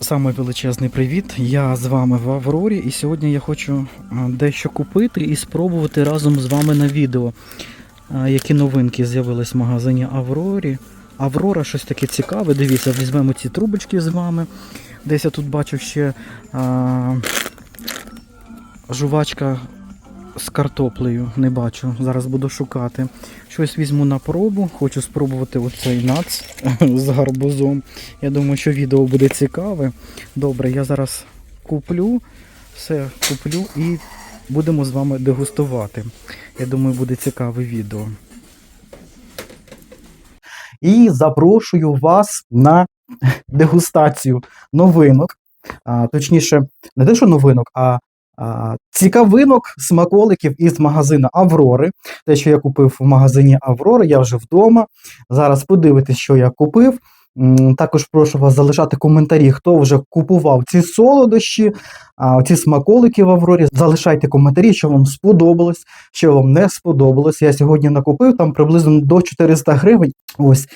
Саме величезний привіт. Я з вами в Аврорі, і сьогодні я хочу дещо купити і спробувати разом з вами на відео, які новинки з'явились в магазині Аврорі. Аврора щось таке цікаве. Дивіться, візьмемо ці трубочки з вами. Десь я тут бачив ще а, жувачка з картоплею. Не бачу. Зараз буду шукати. Щось візьму на пробу. Хочу спробувати оцей нац з гарбузом. Я думаю, що відео буде цікаве. Добре, я зараз куплю, все куплю і будемо з вами дегустувати. Я думаю, буде цікаве відео. І запрошую вас на дегустацію новинок. А, точніше, не те, що новинок, а, цікавинок смаколиків із магазину Аврори. Те, що я купив в магазині Аврори, я вже вдома. Зараз подивитесь, що я купив. Також прошу вас залишати коментарі, хто вже купував ці солодощі, ці смаколики в Аврорі. Залишайте коментарі, що вам сподобалось, що вам не сподобалось. Я сьогодні накупив там приблизно до 400 гривень. Ось.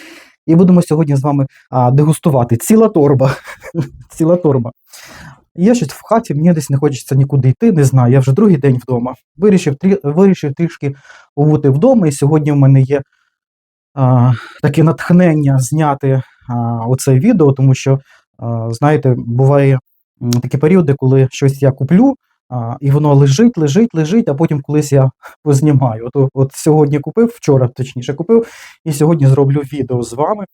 І будемо сьогодні з вами дегустувати. Ціла торба. Ціла торба. Я щось в хаті, мені десь не хочеться нікуди йти, не знаю. Я вже другий день вдома. Вирішив, трі, вирішив трішки побути вдома, і сьогодні в мене є а, таке натхнення зняти а, оце відео, тому що, а, знаєте, буває такі періоди, коли щось я куплю, а, і воно лежить, лежить, лежить, а потім колись я познімаю. От, от сьогодні купив, вчора точніше купив, і сьогодні зроблю відео з вами.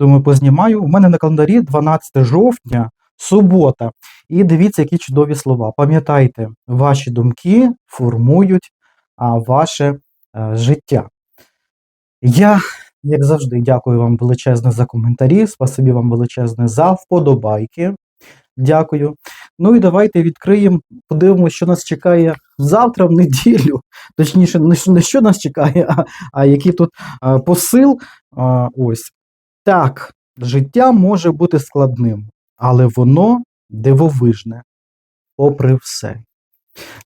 Думаю, познімаю. У мене на календарі 12 жовтня, субота. І дивіться, які чудові слова. Пам'ятайте, ваші думки формують ваше е, життя. Я, як завжди, дякую вам величезне за коментарі. Спасибі вам величезне за вподобайки. Дякую. Ну і давайте відкриємо, подивимося, що нас чекає завтра в неділю. Точніше, не що, нас чекає, а, а який тут а, посил. А, ось. Так, життя може бути складним, але воно дивовижне, попри все.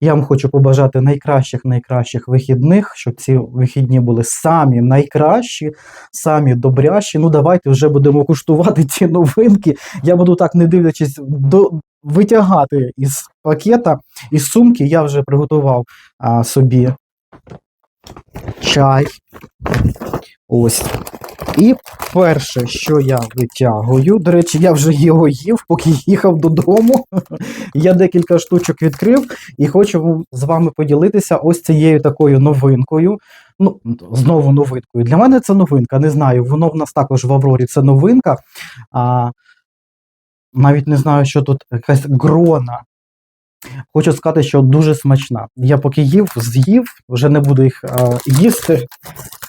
Я вам хочу побажати найкращих найкращих вихідних, щоб ці вихідні були самі найкращі, самі добрящі. Ну, давайте вже будемо куштувати ці новинки. Я буду так, не дивлячись, до, витягати із пакета, із сумки. Я вже приготував а, собі чай. Ось. І перше, що я витягую, до речі, я вже його їв, поки їхав додому. Я декілька штучок відкрив і хочу з вами поділитися ось цією такою новинкою. Ну, знову новинкою. Для мене це новинка, не знаю. Воно в нас також в Аврорі це новинка. А, навіть не знаю, що тут якась грона. Хочу сказати, що дуже смачна. Я поки їв, з'їв, вже не буду їх а, їсти.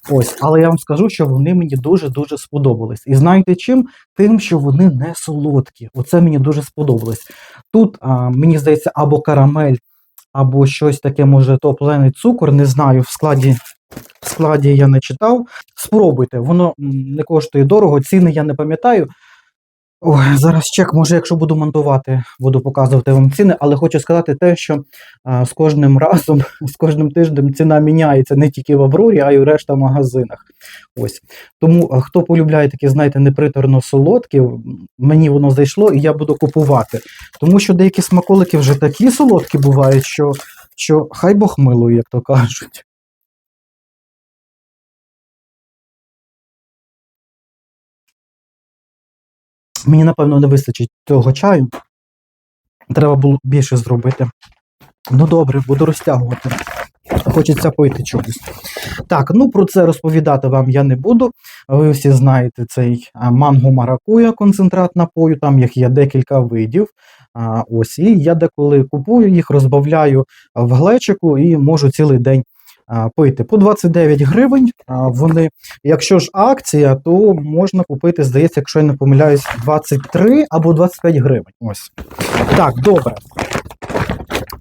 Ось, але я вам скажу, що вони мені дуже-дуже сподобались. І знаєте чим? Тим, що вони не солодкі. Оце мені дуже сподобалось. Тут, а, мені здається, або карамель, або щось таке, може, топлений цукор, не знаю, в складі. В складі я не читав. Спробуйте, воно не коштує дорого, ціни я не пам'ятаю. Ой, зараз чек, може, якщо буду монтувати, буду показувати вам ціни, але хочу сказати те, що а, з кожним разом, з кожним тижнем ціна міняється не тільки в Аврорі, а й у решта магазинах. Ось. Тому хто полюбляє такі, знаєте, неприторно солодкі, мені воно зайшло і я буду купувати. Тому що деякі смаколики вже такі солодкі бувають, що, що хай Бог милує, як то кажуть. Мені, напевно, не вистачить того чаю. Треба було більше зробити. Ну добре, буду розтягувати. Хочеться пити чогось. Так, ну про це розповідати вам я не буду. Ви всі знаєте цей манго маракуя, концентрат напою, там їх є декілька видів. Ось, і я деколи купую їх, розбавляю в глечику і можу цілий день пити. По 29 гривень. Вони, якщо ж акція, то можна купити, здається, якщо я не помиляюсь, 23 або 25 гривень. Ось. Так, добре.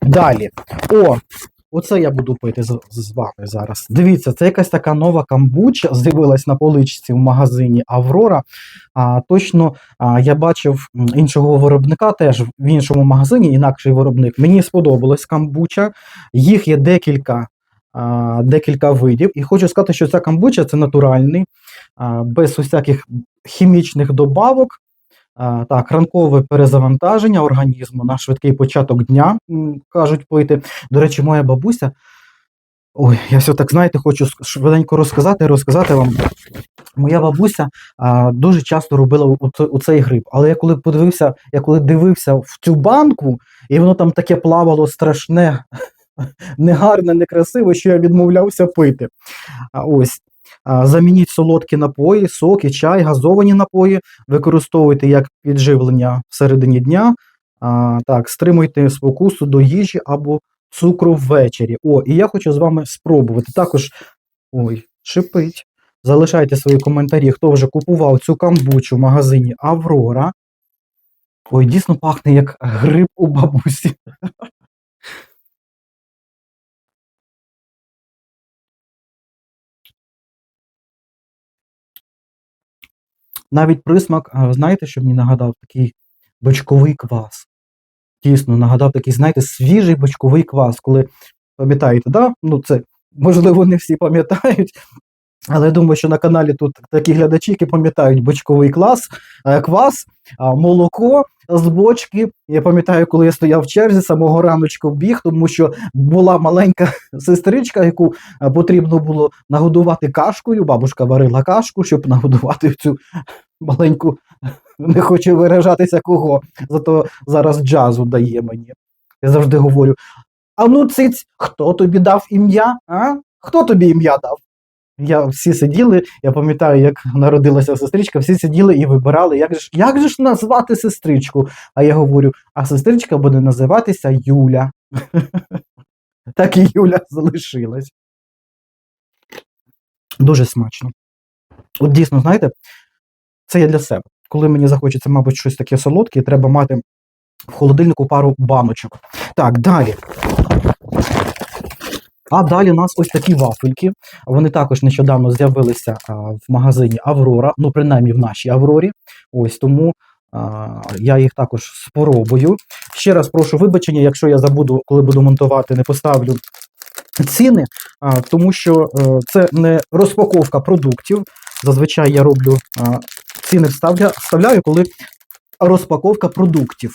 Далі. О, оце я буду пити з, з вами зараз. Дивіться, це якась така нова камбуча з'явилась на поличці в магазині Аврора. А, точно а, я бачив іншого виробника теж в іншому магазині, інакший виробник. Мені сподобалась камбуча. Їх є декілька. Декілька видів, і хочу сказати, що ця камбуча це натуральний, без усяких хімічних добавок. Так, ранкове перезавантаження організму на швидкий початок дня, кажуть пити. До речі, моя бабуся. Ой, я все так знаєте, хочу швиденько розказати, розказати вам. Моя бабуся а, дуже часто робила у, у цей гриб. Але я коли подивився, я коли дивився в цю банку, і воно там таке плавало страшне, негарне, некрасиве, що я відмовлявся пити. Ось. Замініть солодкі напої, соки, чай, газовані напої, використовуйте як підживлення всередині дня. Так, стримуйте спокусу до їжі або цукру ввечері. О, і я хочу з вами спробувати. Також ой, шипить. Залишайте свої коментарі, хто вже купував цю камбучу в магазині Аврора. Ой, дійсно пахне як гриб у бабусі. Навіть присмак, знаєте, що мені нагадав такий бочковий квас. Дійсно, нагадав такий, знаєте, свіжий бочковий квас, коли пам'ятаєте, да? Ну, це можливо не всі пам'ятають. Але я думаю, що на каналі тут такі глядачі, які пам'ятають бочковий клас, е, квас, молоко з бочки. Я пам'ятаю, коли я стояв в черзі, самого раночку біг, тому що була маленька сестричка, яку е, потрібно було нагодувати кашкою. Бабушка варила кашку, щоб нагодувати цю маленьку, не хочу виражатися кого, зато зараз джазу дає мені. Я завжди говорю: а ну циць, хто тобі дав ім'я? А? Хто тобі ім'я дав? Я всі сиділи, я пам'ятаю, як народилася сестричка, всі сиділи і вибирали, як же як же ж назвати сестричку. А я говорю: а сестричка буде називатися Юля. Так і Юля залишилась. Дуже смачно. От дійсно, знаєте, це я для себе. Коли мені захочеться, мабуть, щось таке солодке, треба мати в холодильнику пару баночок. Так, далі. А далі у нас ось такі вафельки. Вони також нещодавно з'явилися в магазині Аврора, ну, принаймні в нашій Аврорі. Ось тому я їх також спробую. Ще раз прошу вибачення, якщо я забуду, коли буду монтувати, не поставлю ціни, тому що е, це не розпаковка продуктів. Зазвичай я роблю ціни вставля, вставляю, коли розпаковка продуктів.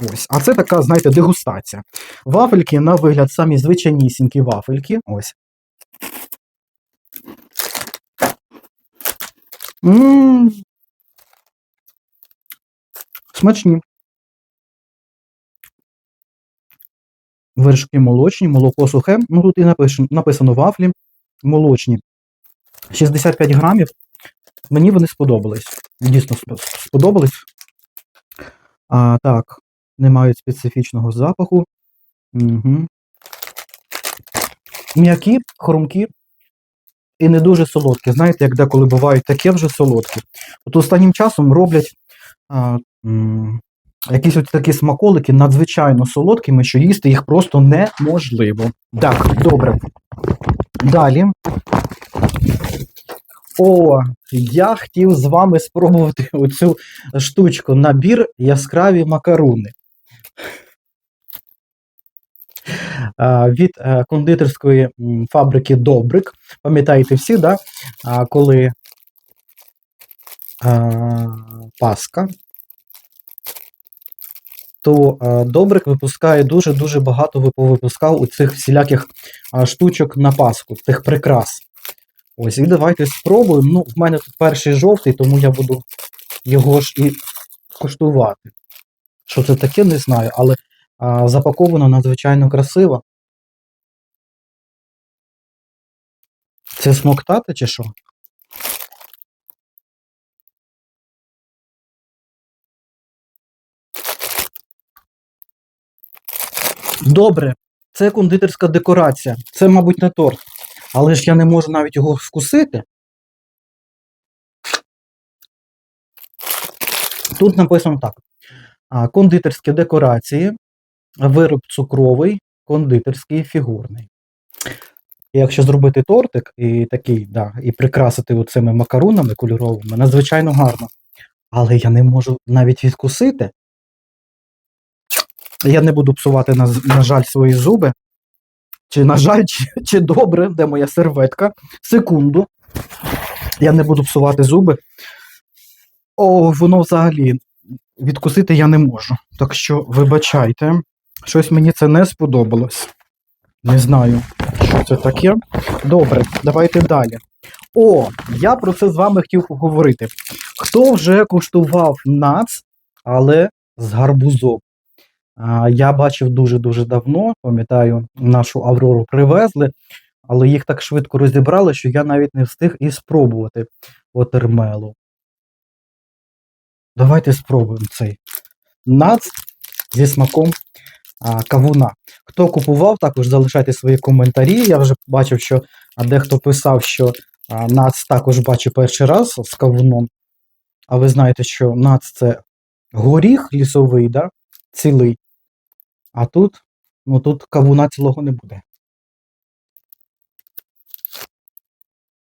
Ось, а це така, знаєте, дегустація. Вафельки на вигляд самі звичайнісінькі вафельки. Ось. м Смачні. Вершки молочні, молоко сухе. Ну тут і напишем- написано вафлі молочні. 65 грамів. Мені вони сподобались. Дійсно сподобались. А, так, не мають специфічного запаху. Угу. М'які, хрумкі і не дуже солодкі. Знаєте, як деколи бувають таке вже солодкі. От останнім часом роблять а, якісь от такі смаколики надзвичайно солодкими, що їсти їх просто неможливо. Так, добре. Далі. О, я хотів з вами спробувати оцю штучку. Набір яскраві макаруни. Від е, кондитерської фабрики Добрик. Пам'ятаєте всі, да? Коли а, Пасха, то Добрик випускає дуже-дуже багато випускав у цих всіляких штучок на Пасху, тих прикрас. Ось, і давайте спробуємо. Ну, в мене тут перший жовтий, тому я буду його ж і куштувати. Що це таке, не знаю, але а, запаковано надзвичайно красиво. Це смоктати чи що? Добре, це кондитерська декорація. Це, мабуть, не торт. Але ж я не можу навіть його вкусити. Тут написано так: кондитерські декорації, вироб цукровий, кондитерський фігурний. Якщо зробити тортик і такий, да, і прикрасити оцими макарунами кольоровими, надзвичайно гарно. Але я не можу навіть відкусити. Я не буду псувати, на, на жаль, свої зуби. Чи, на жаль, чи, чи добре, де моя серветка. Секунду. Я не буду псувати зуби. О, воно взагалі відкусити я не можу. Так що, вибачайте, щось мені це не сподобалось. Не знаю, що це таке. Добре, давайте далі. О, я про це з вами хотів поговорити. Хто вже куштував нац, але з гарбузом? Я бачив дуже-дуже давно, пам'ятаю, нашу Аврору привезли, але їх так швидко розібрали, що я навіть не встиг і спробувати отермелу. Давайте спробуємо цей нац зі смаком а, кавуна. Хто купував, також залишайте свої коментарі. Я вже бачив, що дехто писав, що а, нац також бачив перший раз з кавуном. А ви знаєте, що нац це горіх лісовий, да? цілий. А тут, ну тут кавуна цілого не буде.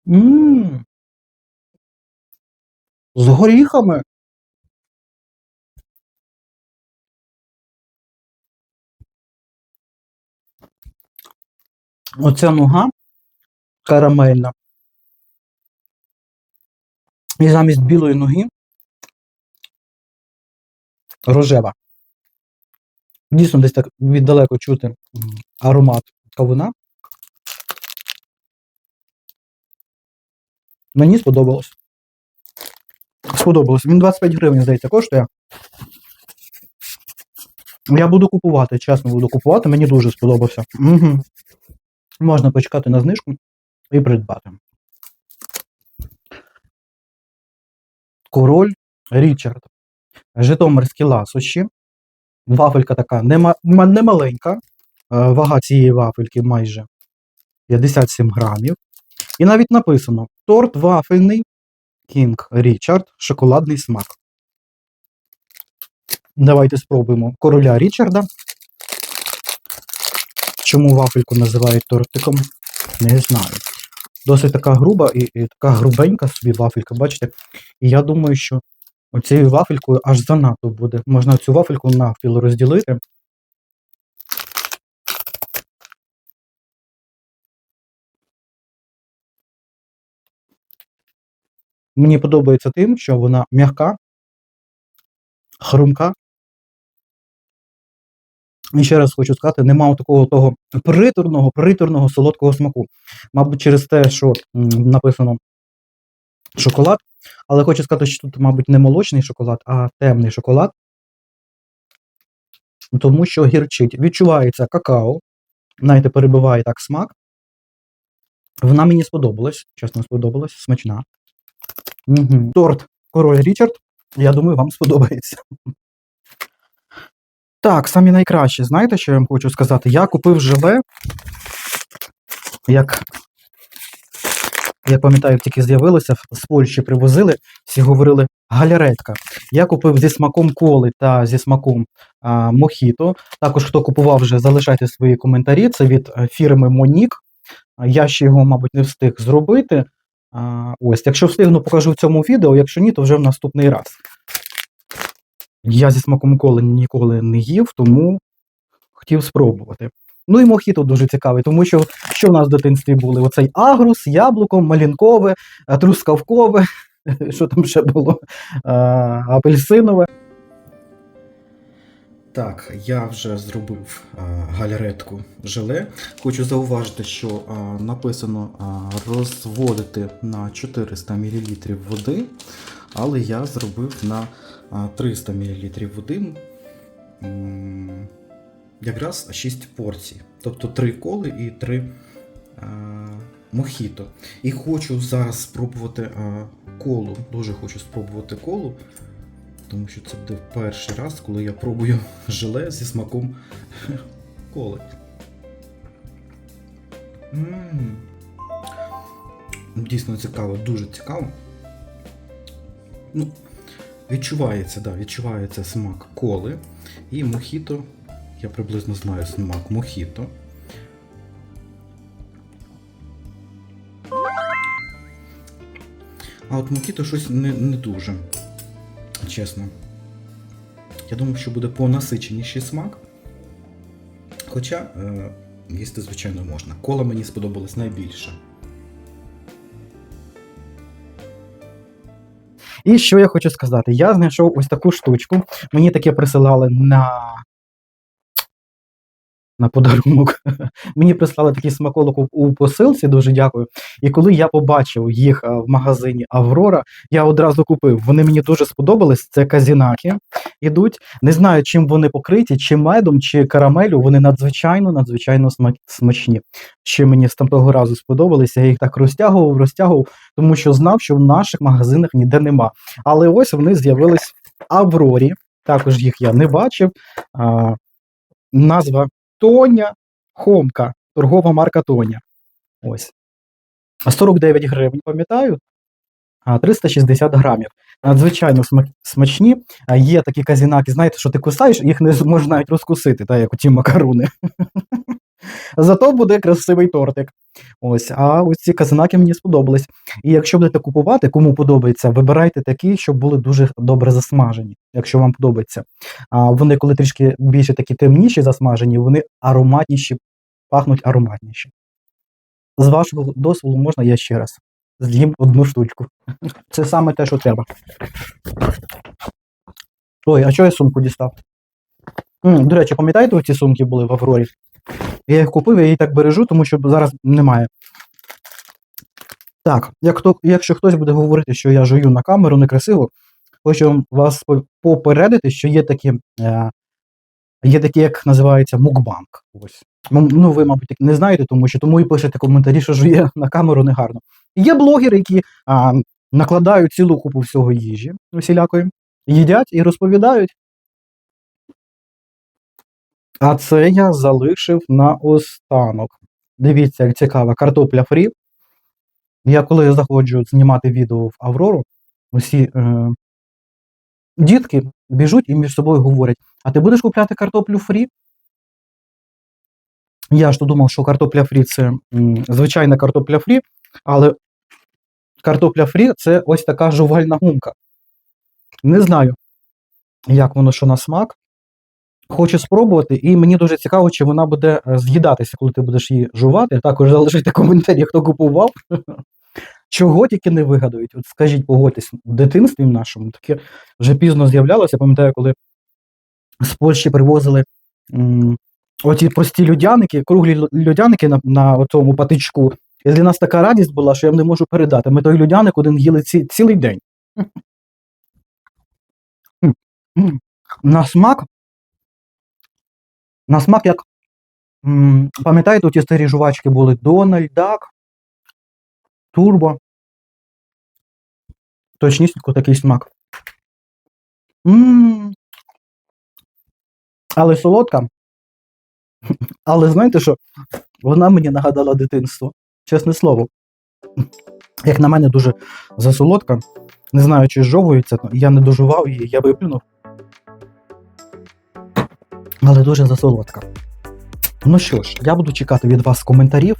Мм. З горіхами. Оця нога карамельна. І замість білої ноги рожева. Дійсно, десь так віддалеко чути аромат кавуна. Мені сподобалось. Сподобалось. Він 25 гривень, здається, коштує. Я буду купувати, чесно буду купувати, мені дуже сподобався. Угу. Можна почекати на знижку і придбати. Король Річард. Житомирські ласощі. Вафелька така немаленька. Е, Вага цієї вафельки майже 57 грамів. І навіть написано: торт вафельний Кінг Річард, шоколадний смак. Давайте спробуємо короля Річарда. Чому вафельку називають тортиком? Не знаю. Досить така груба і, і така грубенька собі вафелька, бачите? І я думаю, що оцією вафелькою аж занадто буде. Можна цю вафельку навпіл розділити. Мені подобається тим, що вона м'яка, хрумка. І ще раз хочу сказати, нема такого того приторного, приторного солодкого смаку. Мабуть, через те, що написано шоколад. Але хочу сказати, що тут, мабуть, не молочний шоколад, а темний шоколад. Тому що гірчить. Відчувається какао. Знаєте, перебиває так смак. Вона мені сподобалась, чесно сподобалась, смачна. Угу. Торт Король Річард. Я думаю, вам сподобається. Так, самі найкраще. Знаєте, що я вам хочу сказати? Я купив желе, як, як пам'ятаю, тільки з'явилося, з Польщі привозили, всі говорили галяретка. Я купив зі смаком коли та зі смаком а, мохіто. Також, хто купував вже, залишайте свої коментарі. Це від е, фірми Монік. Я ще його, мабуть, не встиг зробити. А, ось, якщо встигну, покажу в цьому відео, якщо ні, то вже в наступний раз. Я зі смаком коли ніколи не їв, тому хотів спробувати. Ну і мохіто дуже цікавий, тому що що в нас в дитинстві були? Оцей агрус, яблуко, малінкове, е, трускавкове, що там ще було, е, апельсинове. Так, я вже зробив а, галяретку желе. Хочу зауважити, що а, написано а, розводити на 400 мл води, але я зробив на 300 мл води. Якраз 6 порцій. Тобто 3 коли і 3 мохіто. І хочу зараз спробувати колу. Дуже хочу спробувати колу. Тому що це буде перший раз, коли я пробую желе зі смаком коли. Дійсно цікаво, дуже цікаво. Ну, відчувається, да, відчувається смак коли. І мохіто. Я приблизно знаю смак мохіто. А от мохіто щось не, не дуже чесно. Я думав, що буде понасиченіший смак. Хоча е, їсти, звичайно, можна. Кола мені сподобалось найбільше. І що я хочу сказати? Я знайшов ось таку штучку. Мені таке присилали на. На подарунок. Мені прислали такий смаколик у- посилці, дуже дякую. І коли я побачив їх е, в магазині Аврора, я одразу купив. Вони мені дуже сподобались. Це казінаки ідуть. Не знаю, чим вони покриті, чи медом, чи карамелю. Вони надзвичайно, надзвичайно смачні. Ще мені з того разу сподобалися. Я їх так розтягував, розтягував, тому що знав, що в наших магазинах ніде нема. Але ось вони з'явились в Аврорі. Також їх я не бачив. А, назва Тоня Хомка, торгова марка Тоня. Ось. 49 гривень, пам'ятаю. 360 грамів. Надзвичайно смачні. Є такі казінаки, знаєте, що ти кусаєш, їх не можна навіть розкусити, так як ті макаруни. Зато буде красивий тортик. Ось, а ось ці казинаки мені сподобались. І якщо будете купувати, кому подобається, вибирайте такі, щоб були дуже добре засмажені, якщо вам подобається. А вони, коли трішки більше такі темніші засмажені, вони ароматніші, пахнуть ароматніші. З вашого дозволу можна я ще раз з'їм одну штучку. Це саме те, що треба. Ой, а чого я сумку дістав? М, до речі, пам'ятаєте, ці сумки були в Аврорі? Я їх купив, я її так бережу, тому що зараз немає. Так, як хто, якщо хтось буде говорити, що я жую на камеру некрасиво, хочу вас попередити, що є такі, е, є такі, як називається мукбанк. Ось. Ну, ну, ви, мабуть, не знаєте, тому що тому і пишете коментарі, що жує на камеру негарно. Є блогери, які а, накладають цілу купу всього їжі усілякої, їдять і розповідають. А це я залишив на останок. Дивіться, як цікаво, картопля фрі. Я коли заходжу знімати відео в Аврору, усі е, дітки біжуть і між собою говорять: а ти будеш купляти картоплю фрі? Я ж то думав, що картопля фрі це звичайна картопля фрі, але картопля фрі це ось така жувальна гумка. Не знаю, як воно що на смак. Хочу спробувати, і мені дуже цікаво, чи вона буде е, з'їдатися, коли ти будеш її жувати. Також залишайте коментарі, хто купував. Чого тільки не вигадають. От скажіть, погодьтесь, в дитинстві нашому таке вже пізно з'являлося. Пам'ятаю, коли з Польщі привозили м, оті прості людяники, круглі людяники на, на цьому патичку. І для нас така радість була, що я не можу передати. Ми той людяник один їли ці, цілий день. На смак на смак, як пам'ятаєте, ті старі жувачки були Дональд, Дак, Турбо. Точнісінько такий смак. м Але солодка. Але знаєте що? Вона мені нагадала дитинство. Чесне слово. Як на мене, дуже засолодка. Не знаю, чи зжовується, я не дожував її, я виплюнув. Але дуже засолодка. Ну що ж, я буду чекати від вас коментарів.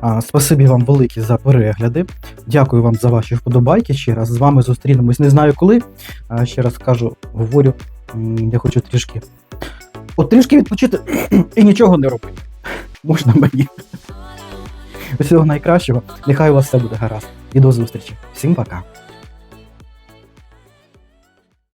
А, спасибі вам велике за перегляди. Дякую вам за ваші вподобайки. Ще раз з вами зустрінемось. Не знаю коли. А, ще раз кажу, говорю, я хочу трішки. От трішки відпочити і нічого не робити. Можна мені. Усього найкращого. Нехай у вас все буде гаразд. І до зустрічі. Всім пока.